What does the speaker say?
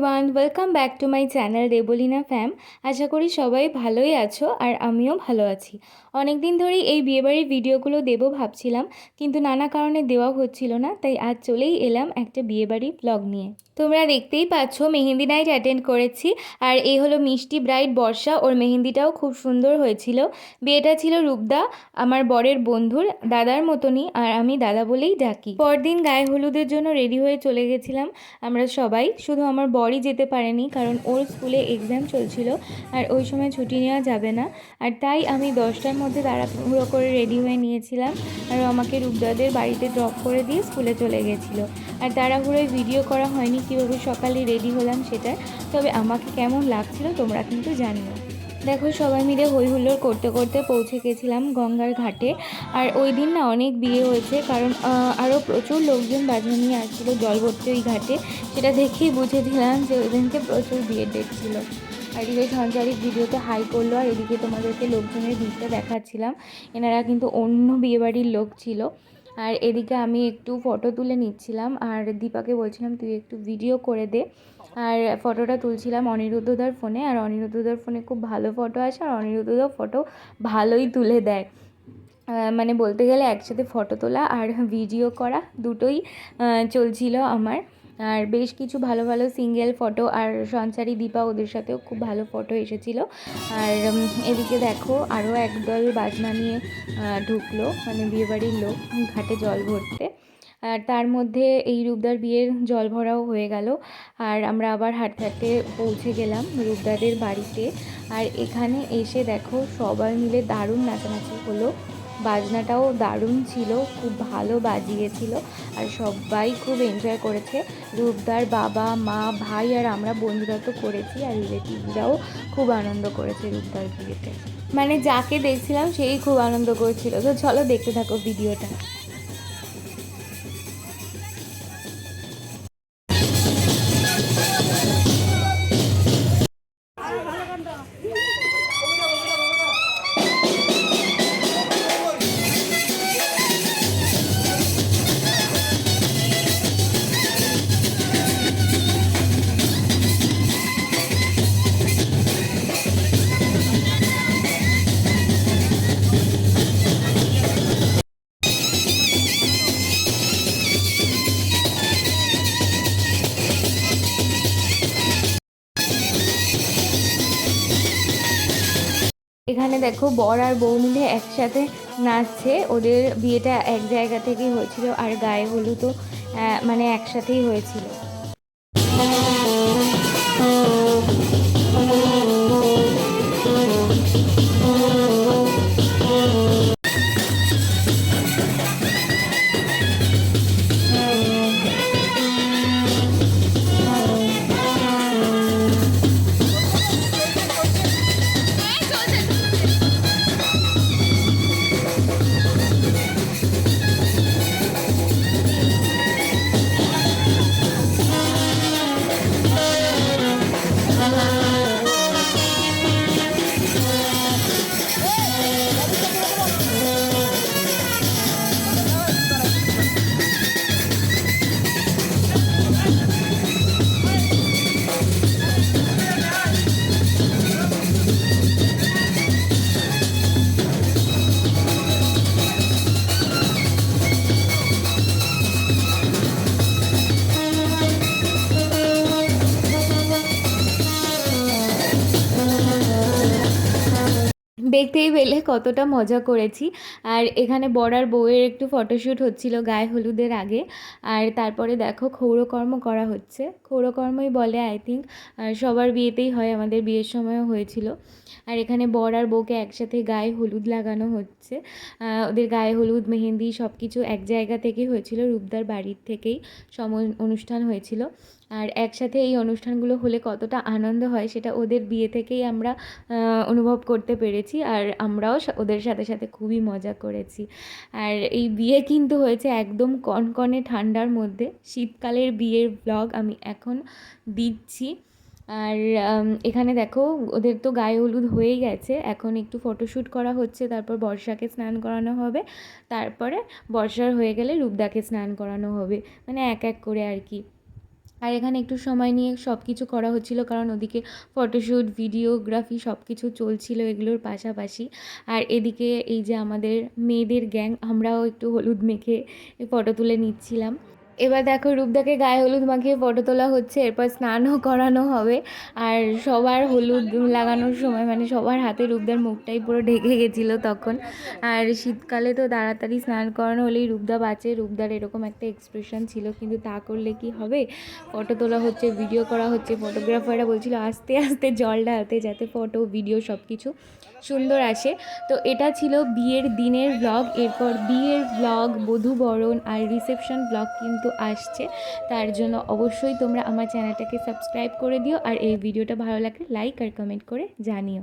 Everyone welcome back to my channel Rebelina fam আশা করি সবাই ভালোই আছো আর আমিও ভালো আছি। অনেক দিন ধরেই এই বিয়েবাড়ির ভিডিওগুলো দেবো ভাবছিলাম, কিন্তু নানা কারণে দেওয়া হচ্ছিল না, তাই আজ চলেই এলাম একটা বিয়েবাড়ির ব্লগ নিয়ে। তোমরা দেখতেই পাচ্ছ, মেহেন্দি নাইট অ্যাটেন্ড করেছি, আর এই হলো মিষ্টি ব্রাইট বর্ষা, ওর মেহেন্দিটাও খুব সুন্দর হয়েছিল। বিয়েটা ছিল রূপদা, আমার বরের বন্ধুর, দাদার মতনই, আর আমি দাদা বলেই ডাকি। পরদিন গায়ে হলুদের জন্য রেডি হয়ে চলে গেছিলাম আমরা সবাই, শুধু আমার বরই যেতে পারেনি, কারণ ওর স্কুলে এক্সাম চলছিল আর ওই সময় ছুটি নেওয়া যাবে না। আর তাই আমি দশটার মধ্যে তাড়াহুড়ো করে রেডি হয়ে নিয়েছিলাম আর আমাকে রূপদাদের বাড়িতে ড্রপ করে দিয়ে স্কুলে চলে গেছিল। আর তাড়াহুড়োয় ভিডিও করা হয়নি কীভাবে সকালে রেডি হলাম সেটা তবে আমাকে কেমন লাগছিল তোমরা কিন্তু জানিও। দেখো, সবাই মিলে হই হুল্লোড় করতে করতে পৌঁছে গেছিলাম গঙ্গার ঘাটে। আর ওই দিন না অনেক বিয়ে হয়েছে, কারণ আরও প্রচুর লোকজন বাজনা নিয়ে আসছিল জল ভর্তি ওই ঘাটে। সেটা দেখেই বুঝেছিলাম যে ওই দিনকে প্রচুর বিয়ের ডেট ছিল। আর এদিকে সঞ্চারিক ভিডিওতে হাই করল, আর এদিকে তোমাদেরকে লোকজনের ভিড়টা দেখাচ্ছিলাম। এনারা কিন্তু অন্য বিয়েবাড়ির লোক ছিল। আর এদিকে আমি একটু ফটো তুলে নিচ্ছিলাম। আর দীপাকে বলছিলাম, তুই একটু ভিডিও করে দে। আর ফটোটা তুলছিলাম অনিরুদ্ধদার ফোনে আর অনিরুদ্ধদার ফোনে খুব ভালো ফটো আসে। আর অনিরুদ্ধদার ফটো ভালোই তুলে দেয়। মানে বলতে গেলে একসাথে ফটো তোলা আর ভিডিও করা দুটোই চলছিল আমার। আর বেশ কিছু ভালো ভালো সিঙ্গেল ফটো আর সঞ্চারী দীপা ওদের সাথেও খুব ভালো ফটো এসেছিল। আর এদিকে দেখো আরও একদল বাজনা নিয়ে ঢুকলো মানে বিয়েবাড়ির লোক, ঘাটে জল ভরতে। আর তার মধ্যে এই রূপদার বিয়ের জল ভরাও হয়ে গেল। আর আমরা আবার হাঁটতে হাঁটতে পৌঁছে গেলাম রূপদাদের বাড়িতে। আর এখানে এসে দেখো সবাই মিলে দারুণ নাচানাচি হলো। বাজনাটাও দারুণ ছিল, খুব ভালো বাজিয়েছিল আর সবাই খুব এনজয় করেছে। রূপদার বাবা, মা, ভাই আর আমরা বন্ধুরা তো করেছি আর রিলেটিভরাও খুব আনন্দ করেছে রূপদার বিয়েতে মানে যাকে দেখছিলাম সেই খুব আনন্দ করছিল। তো চলো দেখতে থাকো ভিডিওটা এখানে দেখো বর আর বউ মিলে একসাথে নাচছে। ওদের বিয়েটা এক জায়গা থেকেই হয়েছিল আর গায়ে হলুদও মানে একসাথেই হয়েছিল। দেখতেই পেলে কতটা মজা করেছি। আর এখানে বড়ার বউয়ের একটু ফটোশ্যুট হচ্ছিল গায়ে হলুদের আগে। আর তারপরে দেখো ক্ষৌরকর্ম করা হচ্ছে। ক্ষৌরকর্মই বলে আই থিঙ্ক সবার বিয়েতেই হয়, আমাদের বিয়ের সময়ও হয়েছিল। আর এখানে বর আর বউকে একসাথে গায়ে হলুদ লাগানো হচ্ছে। ওদের গায়ে হলুদ, মেহেন্দি সব কিছু এক জায়গা থেকে হয়েছিল, রূপদার বাড়ির থেকেই সম অনুষ্ঠান হয়েছিল। আর একসাথে এই অনুষ্ঠানগুলো হলে কতটা আনন্দ হয় সেটা ওদের বিয়ে থেকেই আমরা অনুভব করতে পেরেছি আর আমরাও ওদের সাথে সাথে খুবই মজা করেছি। আর এই বিয়ে কিন্তু হয়েছে একদম কনকনে ঠান্ডার মধ্যে। শীতকালের বিয়ের ব্লগ আমি এখন দিচ্ছি। আর এখানে দেখো ওদের তো গায়ে হলুদ হয়েই গেছে। এখন একটু ফটোশ্যুট করা হচ্ছে, তারপর বর্ষাকে স্নান করানো হবে। তারপরে বর্ষার হয়ে গেলে রূপদাকে স্নান করানো হবে। মানে এক এক করে আর কি। আর এখানে একটু সময় নিয়ে সব কিছু করা হচ্ছিল, কারণ ওদিকে ফটোশ্যুট ভিডিওগ্রাফি সব কিছু চলছিল এগুলোর পাশাপাশি। আর এদিকে এই যে আমাদের মেয়েদের গ্যাং আমরাও একটু হলুদ মেখে ফটো তুলে নিচ্ছিলাম। এবার দেখো রূপদাকে গায়ে হলুদ মাখিয়ে ফটো তোলা হচ্ছে, এরপর স্নানও করানো হবে। আর সবার হলুদ লাগানোর সময় মানে সবার হাতে রূপদার মুখটাই পুরো ঢেকে গেছিল তখন। আর শীতকালে তো তাড়াতাড়ি স্নান করানো হলেই রূপদা বাঁচে। রূপদার এরকম একটা এক্সপ্রেশন ছিল, কিন্তু তা করলে কি হবে? ফটো তোলা হচ্ছে ভিডিও করা হচ্ছে ফটোগ্রাফাররা বলছিল, আস্তে আস্তে জল ঢালতে যাতে ফটো ভিডিও সব কিছু সুন্দর আসে। তো এটা ছিল বিয়ের দিনের ব্লগ এরপর বিয়ের ব্লগ বধূবরণ আর রিসেপশন ব্লগ কিন্তু আসছে, তার জন্য অবশ্যই তোমরা আমার চ্যানেলটাকে সাবস্ক্রাইব করে দিও আর এই ভিডিওটা ভালো লাগলে লাইক আর কমেন্ট করে জানিও।